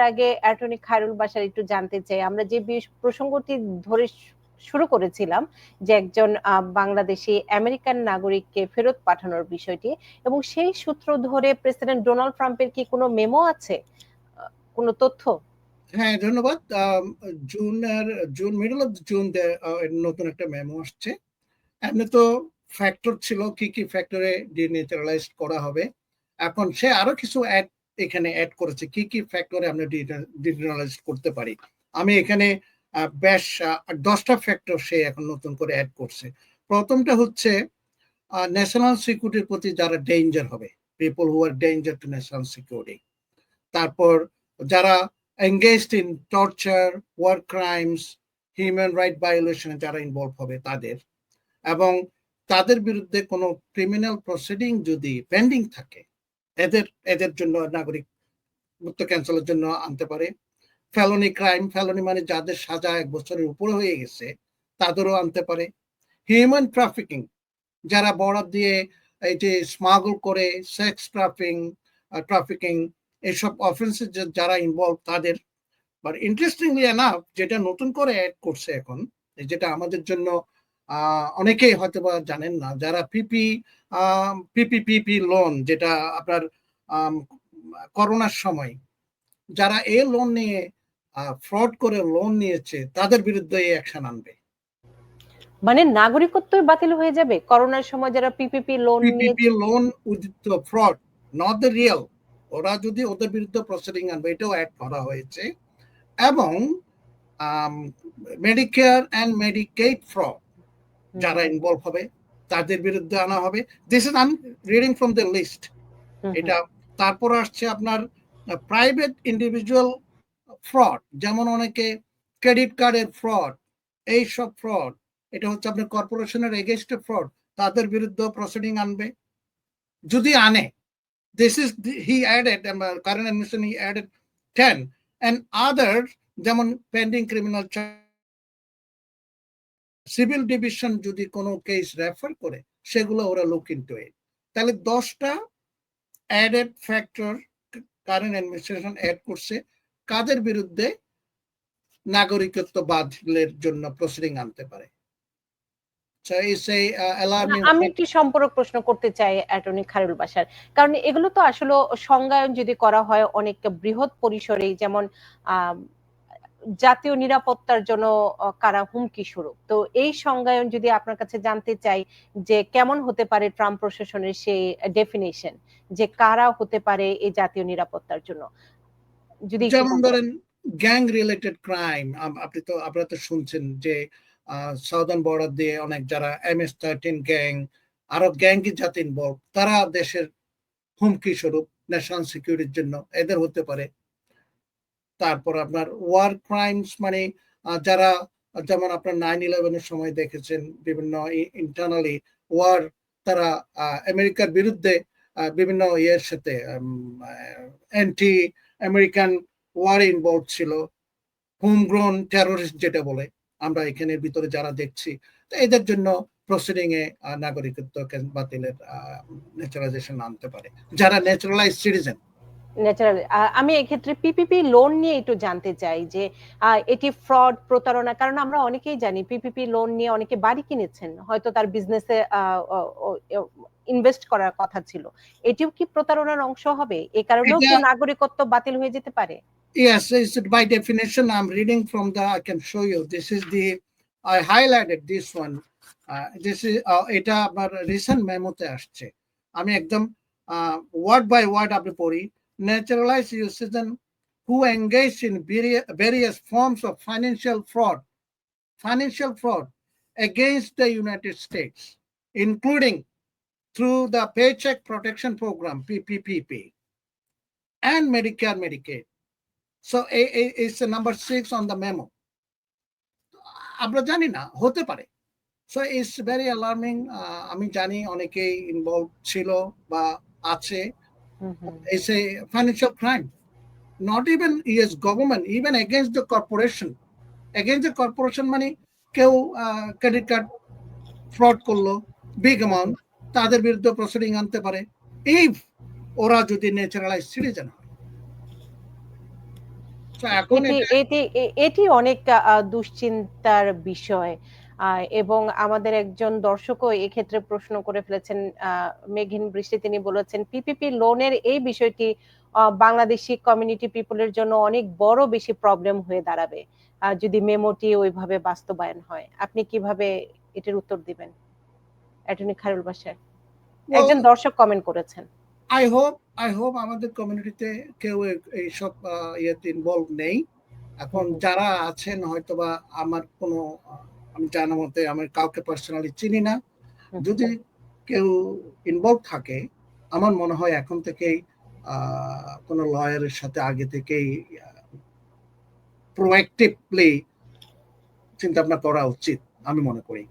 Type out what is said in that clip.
আগে অ্যাটর্নি খায়রুল বাসার একটু জানতে চাই। আমরা যে প্রসঙ্গটি ধরে শুরু করেছিলাম যে একজন বাংলাদেশি আমেরিকান নাগরিককে ফেরত পাঠানোর বিষয়টি এবং সেই সূত্র ধরে প্রেসিডেন্ট ডোনাল্ড ট্রাম্পের কি কোনো মেমো আছে? কোনো তথ্য? হ্যাঁ ধন্যবাদ। আম, জুনের জুন মিডল অফ জুন নতুন একটা মেমো আসছে। এমনি তো ফ্যাক্টর ছিল কি কি ফ্যাক্টরে ডিনেচারালাইজ করা হবে। এখন সে আরও কিছু অ্যাড এখানে অ্যাড করেছে। কি কি ফ্যাক্টরে আমরা ডিনেচারালাইজ করতে পারি? আমি এখানে বেশ দশটা ফ্যাক্টর সে এখন নতুন করে অ্যাড করছে। প্রথমটা হচ্ছে ন্যাশনাল সিকিউরিটির প্রতি যারা ডেঞ্জার হবে people who are danger to national security তারপর যারা engaged in torture war crimes human right violation যারা ইনভলভ হবে তাদের। এবং তাদের বিরুদ্ধে কোনো ক্রিমিনাল প্রসিডিং যদি পেন্ডিং থাকে এদের এদের জন্য নাগরিক মুক্ত ক্যান্সেলের জন্য আনতে পারে। ফেলনি ক্রাইম ফেলনি মানে যাদের সাজা এক বছরের উপরে হয়ে গেছে, তাদেরও আনতে পারে। হিউম্যান ট্রাফিকিং যারা বর্ডার দিয়ে এই যে স্মাগল করে সেক্স ট্রাফিং ট্রাফিকিং এইসব অফেন্সে যারা ইনভলভ তাদের। বাট ইন্টারেস্টিংলি এনাফ যেটা নতুন করে অ্যাড করছে এখন যেটা আমাদের জন্য অনেকেই হয়তো বা জানেন না যারা পিপি পিপিপিপি লোন যেটা আপনার করোনার সময় যারা এই লোন নিয়ে ফ্রড করে লোন নিয়েছে তাদের বিরুদ্ধে এই অ্যাকশন আনবে। মানে নাগরিকত্ব বাতিল হয়ে যাবে? করোনার সময় যারা PPP loan PPP loan with fraud not the real ওরা যদি ওদের বিরুদ্ধে প্রসিডিং আনবে এটাও অ্যাড করা হয়েছে। এবং মেডিকেয়ার অ্যান্ড মেডিকেট ফ্রড যারা ইনভলভ হবে তাদের বিরুদ্ধে আনা হবে। This is um reading from the list এটা তারপর আসছে আপনার প্রাইভেট ইন্ডিভিজুয়াল ফ্রড যেমন অনেকে ক্রেডিট কার্ডের ফ্রড এই সব ফ্রড এটা হচ্ছে আপনার কর্পোরেশনের এগেনস্টে ফ্রড তাদের বিরুদ্ধে প্রসিডিং আনবে। যদি আনে this is he added current admission he added ten and other যেমন পেন্ডিং ক্রিমিনাল সিভিল ডিভিশন যদি কোনো কেস রেফার করে সেগুলো ওরা লুক ইন্টু ইট তাহলে দশটা added factor current administration add করছে কাদের বিরুদ্ধে নাগরিকত্ব বাতিলের জন্য প্রসিডিং আনতে পারে? Uh, আমি একটি সম্পর্ক প্রশ্ন করতে চাই অ্যাটর্নি খায়রুল বাসার। কারণ এগুলো তো আসলে সংজ্ঞায়ন যদি করা হয় অনেক বৃহৎ পরিসরে যেমন আম, জাতীয় নিরাপত্তার জন্য কারা হুমকি স্বরূপ। তো এই সংজ্ঞায়ন যদি আপনার কাছে জানতে চাই যে কেমন হতে পারে ট্রাম্প প্রশাসনের সেই ডেফিনেশন যে কারা হতে পারে এই জাতীয় নিরাপত্তার জন্য? যদি যেমন ধরেন গ্যাং রিলেটেড ক্রাইম আপনি তো আপনারা তো শুনছেন যে সাউদার্ন বর্ডার দিয়ে অনেক যারা এম এস থার্টিন গ্যাং আরও গ্যাঙ্গি জাতি ইনভলভ তারা দেশের হুমকি স্বরূপ ন্যাশনাল সিকিউরিটির জন্য এদের হতে পারে। তারপর আপনার ওয়ার ক্রাইমস মানে যারা, যেমন আপনার নাইন ইলেভেনের সময় দেখেছেন, বিভিন্ন ইন্টারনালি ওয়ার তারা আমেরিকার বিরুদ্ধে বিভিন্ন ইয়ের সাথে অ্যান্টি আমেরিকান ওয়ার ইনভলভ ছিল। হোমগ্রোন টেরোরিস্ট যেটা বলে, আমরা এখানের ভিতরে যারা দেখছি, তো এদের জন্য প্রসিডিং এ নাগরিকত্ব বাতিলের ন্যাচারালাইজেশন আনতে পারে। যারা ন্যাচারালাইজ সিটিজেন ন্যাচারাল আমি এক্ষেত্রে পিপিপি লোন নিয়ে একটু জানতে চাই যে এটি ফ্রড প্রতারণা কারণ আমরা অনেকেই জানি পিপিপি লোন নিয়ে অনেকে বাড়ি কিনেছেন হয়তো তার বিজনেসে ইনভেস্ট করার কথা ছিল এটিও কি প্রতারণার অংশ হবে এ কারণেও কি নাগরিকত্ব বাতিল হয়ে যেতে পারে Yes, it's by definition. I'm reading from the. I can show you. This is the. I highlighted this one. Uh, this is uh, এটা আমার রিসেন্ট মেমোতে আসছে আমি একদম ওয়ার্ড বাই ওয়ার্ড আপনি পড়ি Naturalise citizen who engage in various forms of financial fraud financial fraud against the United States including through the Paycheck Protection Program PPPP and Medicare Medicaid So a- a- it's a number six on the memo. আমরা জানি না হতে পারে so it's very alarming আমি জানি অনেকেই involve ছিল বা আছে hmm. It's a financial crime not even yes government even against the corporation against the corporation মানে কেউ ক্রেডিট কার্ড ফ্রড করল বিগ অ্যামাউন্ট তাদের বিরুদ্ধে প্রসিডিং আনতে পারে। এই ওরা যদি ন্যাচারালাইজ সিটিজেন হয়। এটি অনেক দুশ্চিন্তার বিষয়। এবং আমাদের একজন দর্শকও এক্ষেত্রে প্রশ্ন করে ফেলেছেন মেঘিন বৃষ্টি তিনি বলেছেন পিপিপি লোনের এই বিষয়টি বাংলাদেশি কমিউনিটি পিপলের জন্য অনেক বড় বেশি প্রবলেম হয়ে দাঁড়াবে। যদি মেমোটি ওইভাবে বাস্তবায়ন হয় আপনি কীভাবে এটির উত্তর দিবেন? অ্যাটর্নি খায়রুল বাসার একজন দর্শক কমেন্ট করেছেন। আই হোপ আই হোপ আমাদের কমিউনিটিতে কেউ এইসব ইয়েতে ইনভলভ নেই। এখন যারা আছেন হয়তোবা আমার কোনো আমি জানা মতে আমি কাউকে পার্সোনালি চিনি না। যদি কেউ ইনভলভ থাকে আমার মনে হয় এখন থেকেই কোনো লয়ারের সাথে আগে থেকেই প্রোয়াক্টিভলি চিন্তা ভাবনা করা উচিত আমি মনে করি।